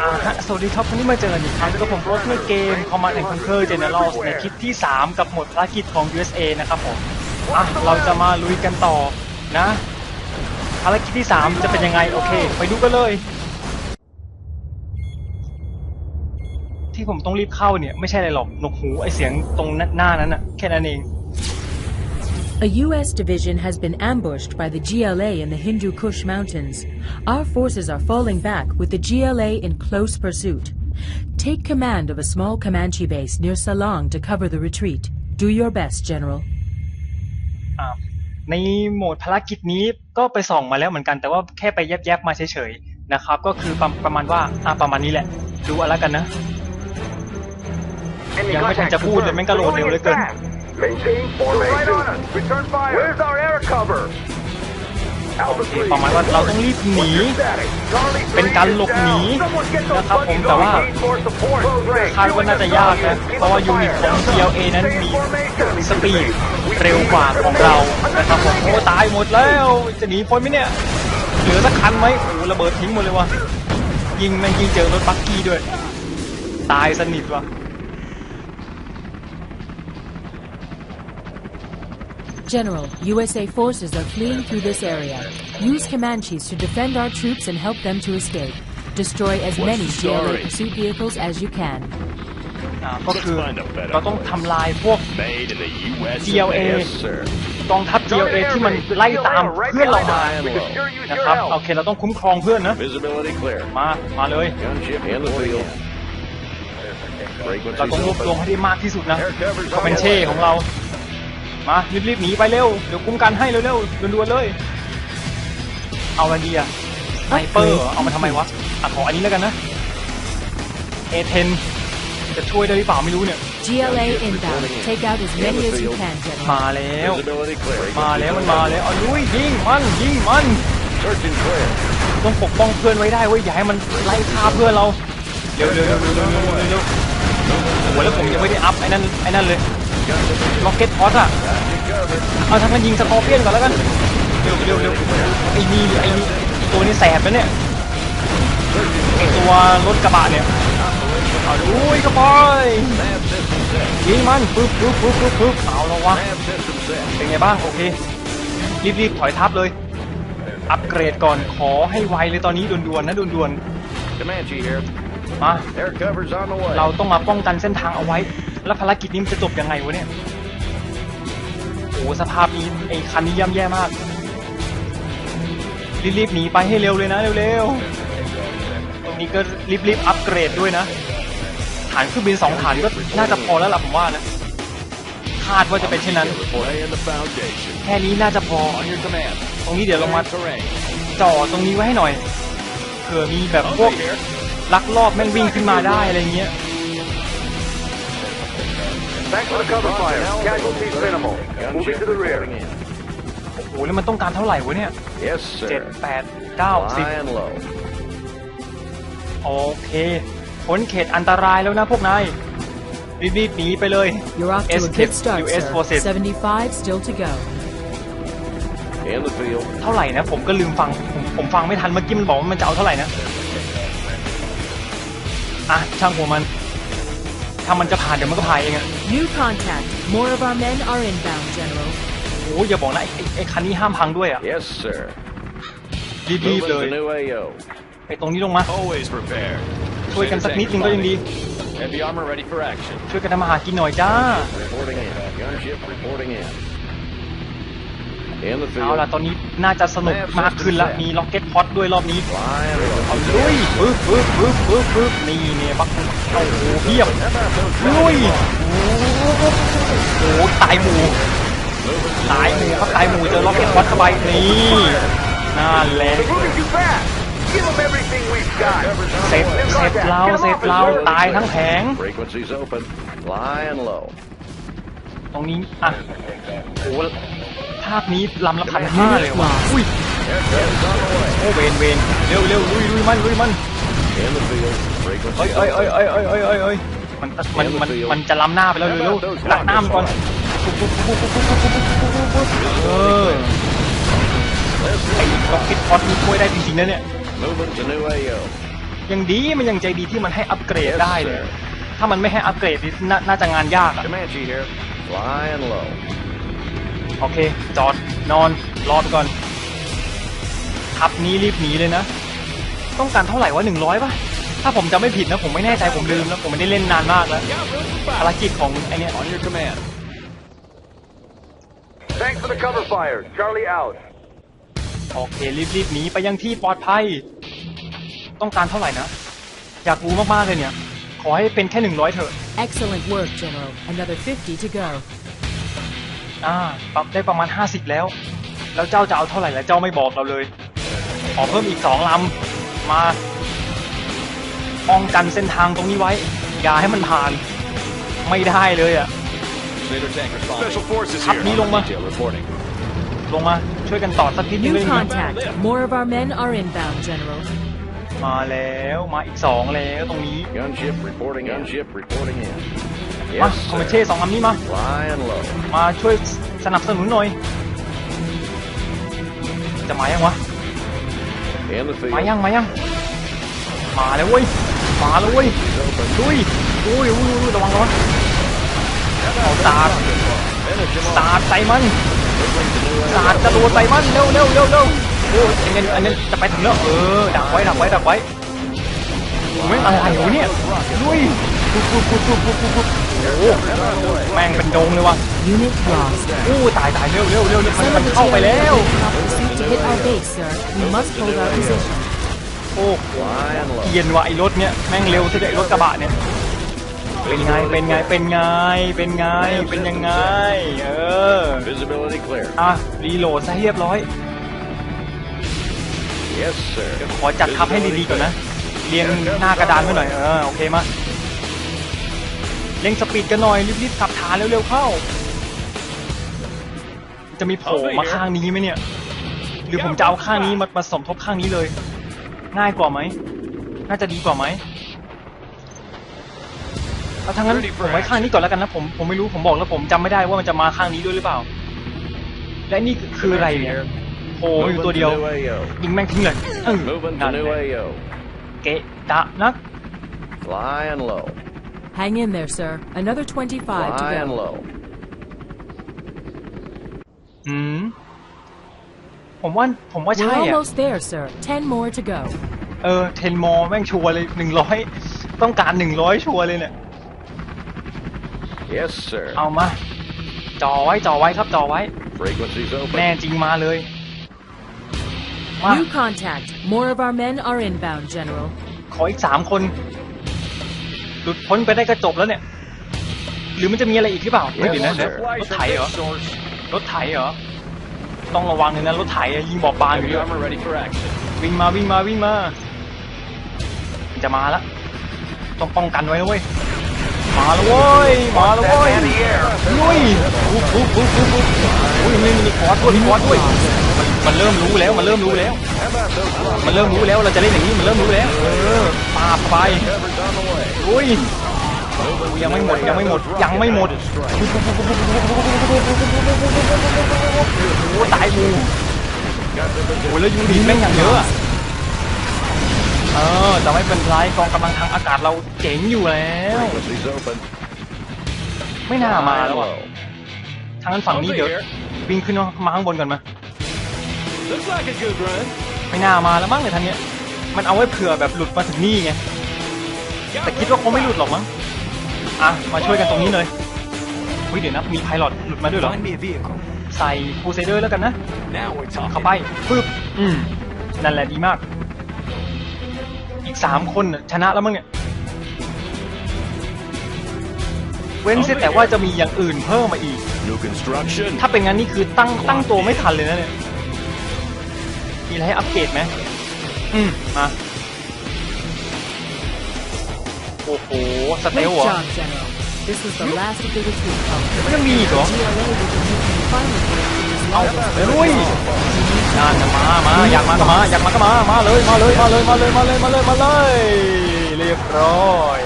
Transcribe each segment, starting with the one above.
อ่าฮะสวัสดีครับวันนี้มาเจอกันอีกครั้งกับผมโรสในเกม Command and Conquer Generals ในคลิปที่ 3 กับหมดภารกิจของ USA นะครับผมอะเราจะมาลุยกันต่อนะภารกิจที่ 3 จะเป็นยังไง โอเค ไปดูกันเลย ที่ผมต้องรีบเข้าเนี่ย ไม่ใช่อะไรหรอกหนกหูไอเสียงตรงหน้านั้นอะแค่นั้นเอง A U.S. division has been ambushed by the GLA in the Hindu Kush Mountains. Our forces are falling back with the GLA in close pursuit. Take command of a small Comanche base near Salang to cover the retreat. Do your best, General. อ่าในโหมดภารกิจนี้ก็ไปส่องมาแล้วเหมือนกันแต่ว่าแค่ไปแยบๆมาเฉยๆนะครับ ก็คือประประมาณว่าอ่าประมาณนี้แหละ ดูเอาละกันนะ ยังไม่ทันจะพูดเลยแม่งก็โหลดเร็วเหลือเกิน Maintain formation. Return fire. Where's our air cover? โอเคประมาณว่าเราต้องรีบหนี เป็นการหลบหนีนะครับผมแต่ว่าคาดว่าน่าจะยากนะเพราะว่ายูนิตของ TLA นั้นมีสปีดเร็วกว่าของเรานะครับผมโอ้ตายหมดแล้วจะหนีพ้นไหมเนี่ยเหลือสักคันไหมโอ้ระเบิดทิ้งหมดเลยวะยิงแม่งยิงเจอรถบักกี้ด้วย ตายสนิทวะ General, USA forces are fleeing through this area. Use Comanches to defend our troops and help them to escape. Destroy as What's many the GLA story? pursuit vehicles as you can. อ่าก็คือเราต้องทำลายพวก Made in the U.S. GLA Yes, sir. กองทัพ GLA ที่มันไล่ตามเพื่อนเรามานะครับโอเคเราต้องคุ้มครองเพื่อนนะ Visibility clear. มา มาเลย Gunship in the field. เราต้อง Frequencies รวบรวม open. ให้ได้มากที่สุดนะก็เป็นเช่ของเรา มารีบรีบหนีไปเร็วเดี๋ยวคุ้มกันให้เร็วๆด่วนๆเลย เอาอะไรดีอะไนเปอร์เอามาทำไมวะอะขออันนี้แล้วกันนะเอเทนจะช่วยได้หรือเปล่าไม่รู้เนี่ย GLA inbound take out as many as you can มาแล้วมาแล้วมันมาแล้วเอลุยยิงมันยิงมันต้องปกป้องเพื่อนไว้ได้เว้ยอย่าให้มันไล่ฆ่าเพื่อนเราเร็วเร็วเร็วเร็วเร็วเร็วโอ้แล้วผมยังไม่ได้อัพไอ้นั่นไอ้นั่นเลย ล็อกเก็ตพอสอะเอาทำกันยิงสกอร์เปียนก่อนแล้วกัน เร็วเร็วเร็วไอ้นี่ไอ้นี่ตัวนี้แสบนะเนี่ยไอ้ตัวรถกระบะเนี่ยเอาลุยเข้าไปยิงมันปึ๊บปึ๊บปึ๊บปึ๊บปึ๊บเอาแล้ววะ Nav system set. เป็นไงบ้างโอเครีบๆถอยทับเลย อัปเกรดก่อนขอให้ไวเลยตอนนี้ด่วนๆนะด่วน Comanche here. ๆมา Air cover's on the way. เราต้องมาป้องกันเส้นทางเอาไว้ แล้วภารกิจนี้มันจะจบยังไงวะเนี่ย โอ้สภาพนี้ไอ้คันนี้ย่ำแย่มาก รีบๆหนีไปให้เร็วเลยนะเร็วๆ ตรงนี้ก็รีบๆอัปเกรดด้วยนะ ฐานเครื่องบินสองฐานก็น่าจะพอแล้วล่ะผมว่านะ คาดว่าจะเป็นเช่นนั้น แค่นี้น่าจะพอ ตรงนี้เดี๋ยวเรามา Terrain. จ่อตรงนี้ไว้ให้หน่อย เผื่อมีแบบพวกลักลอบแม่งวิ่งขึ้นมาได้อะไรเงี้ย Thanks for the cover fire. Casualties minimal. Moving to the rear. reporting in. โอ้โหแล้วมันต้องการเท่าไหร่วะเนี่ย Yes, เจ็ด sir. แปดเก้าสิบ Flying low. โอเคพ้นเขตอันตรายแล้วนะพวกนายรีบๆหนีไปเลย You're off to a Escape good start, US sir. forces 75 still to go. In the field. เท่าไหร่นะ ผมก็ลืมฟังผมผมฟังไม่ทันเมื่อกี้มันบอกว่ามันจะเอาเท่าไหร่นะ อะ ช่างหัวมัน ถ้ามันจะผ่านเดี๋ยวมันก็ผ่านเองอะ New contact. More of our men are inbound, General. โอ้ยอย่าบอกนะไอ้ไอ้ไอ้คันนี้ห้ามพังด้วยอะ Yes, sir. รีบ Moving ๆเลย to new AO. ไอ้ตรงนี้ลงมา Always prepared. ช่วยกันสักนิดนึงก็ยังดี Heavy armor ready for action. ช่วยกันทำมาหากินหน่อยจ้า Reporting in. Gunship reporting in. In the เอา field. ล่ะตอนนี้น่าจะสนุกมากขึ้นละมีล็อกเก็ตพอตด้วยรอบนี้ Flying low. เอาลุยปึ๊บปึ๊บปึ๊บปึ๊บปึ๊บนี่เนี่ยบักโอ้โหเพียบลุยโอ้โหตายหมูตายหมูครับตายหมูเจอล็อกเก็ตพอตเข้าไปนี่นั่นแหละ They're moving too fast. Give them everything we've got. เสร็จเสร็จเราเสร็จเราตายทั้งแผง Frequencies open. Flying low. ตรงนี้อะโอ้โห ภาพนี้ลำละพันห้าเลยว่ะอุ้ยโอ้เวนเวนเร็วเร็วลุยลุยมันลุยมันเฮ้ยเฮ้ยเฮ้ยเฮ้ยเฮ้ยเฮ้ยเอ้ยมันมันมันมันจะล้ำหน้าไปแล้วเร็วหลักหน้ามันก่อนเออไอ้ก็คิดพอดนี่ช่วยได้จริงๆนะเนี่ยยังดีมันยังใจดีที่มันให้อัปเกรดได้เลย ถ้ามันไม่ให้อัปเกรดน่าจะงานยากอะ โอเค จอดนอนรอไปก่อน ขับหนี้รีบหนีเลยนะ ต้องการเท่าไหร่วะหนึ่งร้อยป่ะ ถ้าผมจำไม่ผิดนะ ผมไม่แน่ใจผมลืมแล้ว ผมไม่ได้เล่นนานมากแล้วภารกิจของไอเนี้ย On your command. Thanks for the cover fire. Charlie out. โอเครีบรีบหนีไปยังที่ปลอดภัย ต้องการเท่าไหร่นะ อยากรู้มากๆเลยเนี่ย ขอให้เป็นแค่หนึ่งร้อยเถอะ Excellent work, General. Another 50 to go. อ่าปรับได้ประมาณ 50 แล้ว แล้วเจ้าจะเอาเท่าไหร่แล้วเจ้าไม่บอกเราเลย ขอเพิ่มอีกสองลำมาป้องกันเส้นทางตรงนี้ไว้ อย่าให้มันผ่าน ไม่ได้เลยอะ Special forces ทับนี้ลงมา Detail reporting. ลงมา ช่วยกันต่อสักนิดนึง New เลยนะ contact. More of our men are inbound, General. มาแล้วมาอีกสองแล้วตรงนี้ Gunship reporting. Gunship reporting in. มาคอมเมเช่สองลำนี้มา มาช่วยสนับสนุนหน่อย จะมายังวะ มายังมายัง มาแล้วเว้ย มาแล้วเว้ยดุยดุยอุ้ยอุ้ยระวังระวังเอาสาดสาดใส่มันสาดจรวดใส่มันเร็วเร็วเร็วเร็วโอ้ยอันนี้อันนี้จะไปถึงแล้วเออดักไว้ดักไว้ดักไว้ไม่อะไรวะเนี่ยดุย ปุ๊บปุ๊บปุ๊บปุ๊บปุ๊บปุ๊บโอ้โหแม่งเป็นโดงเลยวะ Unit lost. โอ้ตายตายเร็วเร็วเร็วเร็วมัน Some มั of น the เข้าไปแล้ว GLA off pursuit to hit our base, sir. We must hold our position. โอ้ Flying low. เกียนว่ะไอ้รถเนี้ยแม่งเร็วซะด้วยไอ้รถกระบะเนี่ย เป็นไงเป็นไงเป็นไงเป็นไงเป็นยังไง เออ Visibility clear. อะรีโหลดซะเรียบร้อย Yes, sir. ขอจัดทับให้ดีๆก่อนนะ เรียงหน้ากระดานไว้หน่อย เออ โอเคมา เร่งสปีดกันหน่อยรีบๆขับฐานเร็วๆเข้า จะมีโผล่มาข้างนี้ไหมเนี่ย หรือผมจะเอาข้างนี้มามาสมทบข้างนี้เลย ง่ายกว่าไหมน่าจะดีกว่าไหมเอาทั้างนั้นผมไว้ข้างนี้ก่อนแล้วกันนะผมผมไม่รู้ผมบอกแล้วผมจำไม่ได้ว่ามันจะมาข้างนี้ด้วยหรือเปล่า และนี่คืออะไรเนี่ยโผล่อยู่ Moving ตัว to เดียว new AO. ยิงแม่งทิ้งเลยเออ Moving นั่ to น new แหละ AO. เกะตะนัก Flying low. Hang in there, sir. Another 25 to Flying go. low. อืม ผมว่าผมว่า We're ใช่อ่ะ almost there, sir. 10 more to go. เออเทนมอแม่งชัวร์เลยหนึ่งร้อยต้องการหนึ่งร้อยชัวร์เลยเนี่ย Yes, sir. เอามาจ่อไว้จ่อไว้ครับจ่อไว้ Frequencies แน่ open. จริงมาเลย มา New contact. More of our men are inbound, General. ขออีกสามคน หลุดพ้นไปได้ก็จบแล้วเนี่ย หรือมันจะมีอะไรอีกหรือเปล่าเฮ้ยเดี๋ยวนะ Yes, เดี๋ยว sir. รถไถเหรอ รถไถเหรอ ต้องระวังเลยนะรถไถอะยิงบอบบางอยู่ด้วย ready for action. วิ่งมาวิ่งมาวิ่งมาจะมาละต้องป้องกันไว้นะเว้ยมาแล้วเว้ยมาแล้วเว้ยลุยปุ๊บปุ๊บปุ๊บปุ๊บปุ๊บอุ้ยนี่มีคอร์สด้วยมีคอร์สด้วยมันมันเริ่มรู้แล้วมันเริ่มรู้แล้ว มันเริ่มรู้แล้วเราจะเล่นอย่างนี้มันเริ่มรู้แล้วเออปาบไป Cover's on the way. อุ้ยยังไม่หมดยังไม่หมดยังไม่หมดโอ้ตายมูโอ้แล้วยูนิตแม่งอย่างเยอะอะเออแต่ไม่เป็นไรกองกำลังทางอากาศเราเจ๋งอยู่แล้ว Frequencies open. ไม่น่ามาแล้ว Flying อะ low. ทางนั้นฝั่งนี้เดี๋ยววิ่งขึ้นมาข้างบนก่อนมา Looks like a good run. ไม่น่ามาแล้วมั้งเนี่ยทางเนี้ยมันเอาไว้เผื่อแบบหลุดมาถึงนี่ไง แต่คิดว่าคงไม่หลุดหรอกมั้งอะมาช่วยกันตรงนี้เลยอุ้ยเดี๋ยวนะมีไพลอตหลุดมาด้วยเหรอ Find me a vehicle. ใส่คูเซเดอร์แล้วกันนะ Now we're talking. เข้าไปปึ๊บอืมนั่นแหละดีมาก อีกสามคนน่ะชนะแล้วมั้งเนี่ยเว้นเสียแต่ว่าจะมีอย่างอื่นเพิ่มมาอีก New construction. ถ้าเป็นงั้นนี่คือตั้งตั้งตัวไม่ทันเลยนะเนี่ย มีอะไรให้อัปเกรดไหม อืม มา โอ้โหสเตล Great เหรอ job, General. This was the last of the retreat column. ยังมีอีกเหรอ GLA will be making final breakthroughs เอา later. ไปลุยนั่นน่ะมามาอยากมาก็มาอยากมาก็มามาเลยมาเลยมาเลยมาเลยมาเลยมาเลยมาเลยเรียบร้อย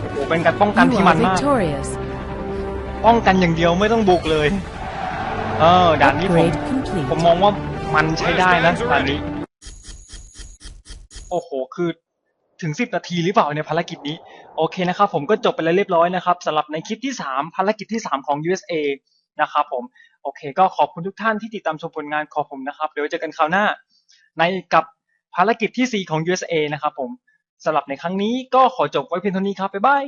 โอ้โหเป็นการป้องกัน You ที่ are มันมาก victorious. ป้องกันอย่างเดียวไม่ต้องบุกเลย เออด่านนี้ผม Upgrade complete. ผมมองว่ามันใช้ได้นะด่านนี้ โอ้โห คือ ถึง 10 นาทีหรือเปล่าในภารกิจนี้ โอเคนะครับผมก็จบไปแล้วเรียบร้อยนะครับสำหรับในคลิปที่ 3 ภารกิจที่ 3 ของ USA นะครับผมโอเค ก็ขอบคุณทุกท่านที่ติดตามชมผลงานของผมนะครับ เดี๋ยวเจอกันคราวหน้า ในกับภารกิจที่ 4 ของ USA นะครับผมสำหรับในครั้งนี้ก็ขอจบไว้เพียงเท่านี้ครับบ๊ายบาย